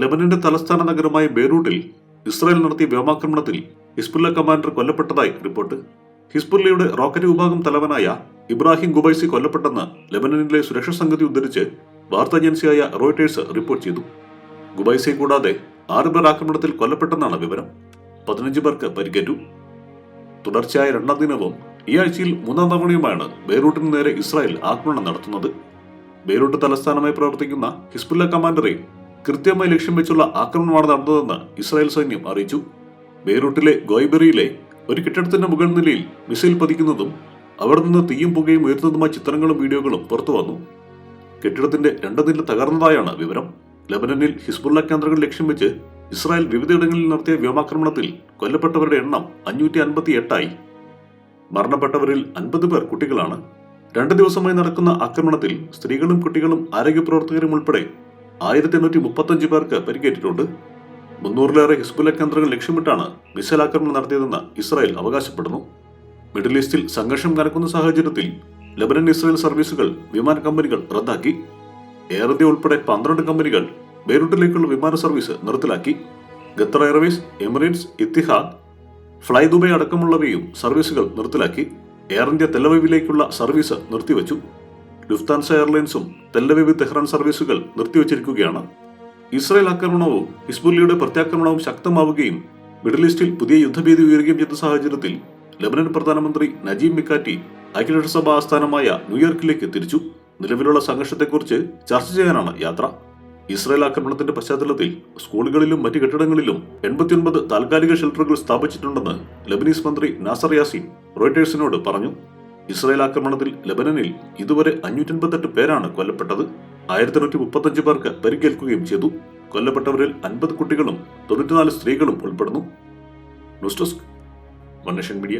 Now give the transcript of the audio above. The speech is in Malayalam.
ലെബനന്റെ തലസ്ഥാന നഗരമായ ബെയ്റൂട്ടിൽ ഇസ്രായേൽ നടത്തിയ വ്യോമാക്രമണത്തിൽ ഹിസ്ബുല്ല കമാൻഡർ കൊല്ലപ്പെട്ടതായി റിപ്പോർട്ട്. ഹിസ്ബുല്ലയുടെ റോക്കറ്റ് വിഭാഗം തലവനായ ഇബ്രാഹിം ഗുബൈസി കൊല്ലപ്പെട്ടെന്ന് ലെബനനിലെ സുരക്ഷാ സംഗതി ഉദ്ധരിച്ച് വാർത്താ ഏജൻസിയായ റോയിട്ടേഴ്സ് റിപ്പോർട്ട് ചെയ്തു. ഗുബൈസിയെ കൂടാതെ ആറ് പേർ ആക്രമണത്തിൽ കൊല്ലപ്പെട്ടെന്നാണ് വിവരം. പതിനഞ്ച് പേർക്ക് പരിക്കേറ്റു. തുടർച്ചയായ രണ്ടാം ദിനവും ഈ ആഴ്ചയിൽ മൂന്നാം തവണയുമാണ് ബെയ്റൂട്ടിന് നേരെ ഇസ്രായേൽ ആക്രമണം നടത്തുന്നത്. ബെയ്റൂട്ട് തലസ്ഥാനമായി പ്രവർത്തിക്കുന്ന ഹിസ്ബുല്ല കമാൻഡറെ കൃത്യമായി ലക്ഷ്യം വെച്ചുള്ള ആക്രമണമാണ് നടന്നതെന്ന് ഇസ്രായേൽ സൈന്യം അറിയിച്ചു. ബെയ്റൂട്ടിലെ ഗോയ്ബെറിയിലെ ഒരു കെട്ടിടത്തിന്റെ മുകൾ നിലയിൽ മിസൈൽ പതിക്കുന്നതും അവിടെ നിന്ന് തീയും പുകയും ഉയർത്തുന്നതുമായ ചിത്രങ്ങളും വീഡിയോകളും പുറത്തു വന്നു. കെട്ടിടത്തിന്റെ രണ്ട് നില തകർന്നതായാണ് വിവരം. ലബനനിൽ ഹിസ്ബുള്ള കേന്ദ്രങ്ങൾ ലക്ഷ്യം വെച്ച് ഇസ്രായേൽ വിവിധയിടങ്ങളിൽ നടത്തിയ വ്യോമാക്രമണത്തിൽ കൊല്ലപ്പെട്ടവരുടെ എണ്ണം അഞ്ഞൂറ്റി അൻപത്തി എട്ടായി മരണപ്പെട്ടവരിൽ അൻപത് പേർ കുട്ടികളാണ്. രണ്ട് ദിവസമായി നടക്കുന്ന ആക്രമണത്തിൽ സ്ത്രീകളും കുട്ടികളും ആരോഗ്യ പ്രവർത്തകരും ഉൾപ്പെടെ ആയിരത്തി എണ്ണൂറ്റി മുപ്പത്തഞ്ച് പേർക്ക് പരിക്കേറ്റിട്ടുണ്ട്. മുന്നൂറിലേറെ ഹിസ്ബുല കേന്ദ്രങ്ങൾ ലക്ഷ്യമിട്ടാണ് മിസൈൽ ആക്രമണം നടത്തിയതെന്ന് ഇസ്രായേൽ അവകാശപ്പെടുന്നു. മിഡിൽ ഈസ്റ്റിൽ സംഘർഷം കനക്കുന്ന സാഹചര്യത്തിൽ ലബനൻ ഇസ്രായേൽ സർവീസുകൾ വിമാന കമ്പനികൾ റദ്ദാക്കി. എയർ ഇന്ത്യ ഉൾപ്പെടെ പന്ത്രണ്ട് കമ്പനികൾ ബെയ്റൂട്ടിലേക്കുള്ള വിമാന സർവീസ് നിർത്തലാക്കി. Qatar Airways Emirates Etihad fly Dubai അടക്കമുള്ളവയും സർവീസുകൾ നിർത്തലാക്കി. എയർ ഇന്ത്യ തെലവിലേക്കുള്ള സർവീസ് നിർത്തിവച്ചു. ലുഫ്താൻസ എയർലൈൻസും തെല്ലവിവ് തെഹ്റാൻ സർവീസുകൾ നിർത്തിവച്ചിരിക്കുകയാണ്. ഇസ്രായേൽ ആക്രമണവും ഹിസ്ബുല്ലിയുടെ പ്രത്യാക്രമണവും ശക്തമാവുകയും മിഡിൽ ഈസ്റ്റിൽ പുതിയ യുദ്ധഭീതി ഉയരുകയും ചെയ്ത സാഹചര്യത്തിൽ ലബനൻ പ്രധാനമന്ത്രി നജീബ് മിക്കാറ്റി ഐക്യരാഷ്ട്രസഭ ആസ്ഥാനമായ ന്യൂയോർക്കിലേക്ക് തിരിച്ചു. നിലവിലുള്ള സംഘർഷത്തെക്കുറിച്ച് ചർച്ച ചെയ്യാനാണ് യാത്ര. ഇസ്രായേൽ ആക്രമണത്തിന്റെ പശ്ചാത്തലത്തിൽ സ്കൂളുകളിലും മറ്റ് കെട്ടിടങ്ങളിലും എൺപത്തിയൊൻപത് താൽക്കാലിക ഷെൽട്ടറുകൾ സ്ഥാപിച്ചിട്ടുണ്ടെന്ന് ലബനീസ് മന്ത്രി നാസർ യാസിൻ റോയിട്ടേഴ്സിനോട് പറഞ്ഞു. ഇസ്രായേൽ ആക്രമണത്തിൽ ലബനനിൽ ഇതുവരെ അഞ്ഞൂറ്റൻപത്തെട്ട് പേരാണ് കൊല്ലപ്പെട്ടത്. ആയിരത്തി എണ്ണൂറ്റി മുപ്പത്തഞ്ച് പേർക്ക് പരിക്കേൽക്കുകയും ചെയ്തു. കൊല്ലപ്പെട്ടവരിൽ അൻപത് കുട്ടികളും തൊണ്ണൂറ്റിനാല് സ്ത്രീകളും ഉൾപ്പെടുന്നു. News desk nation media.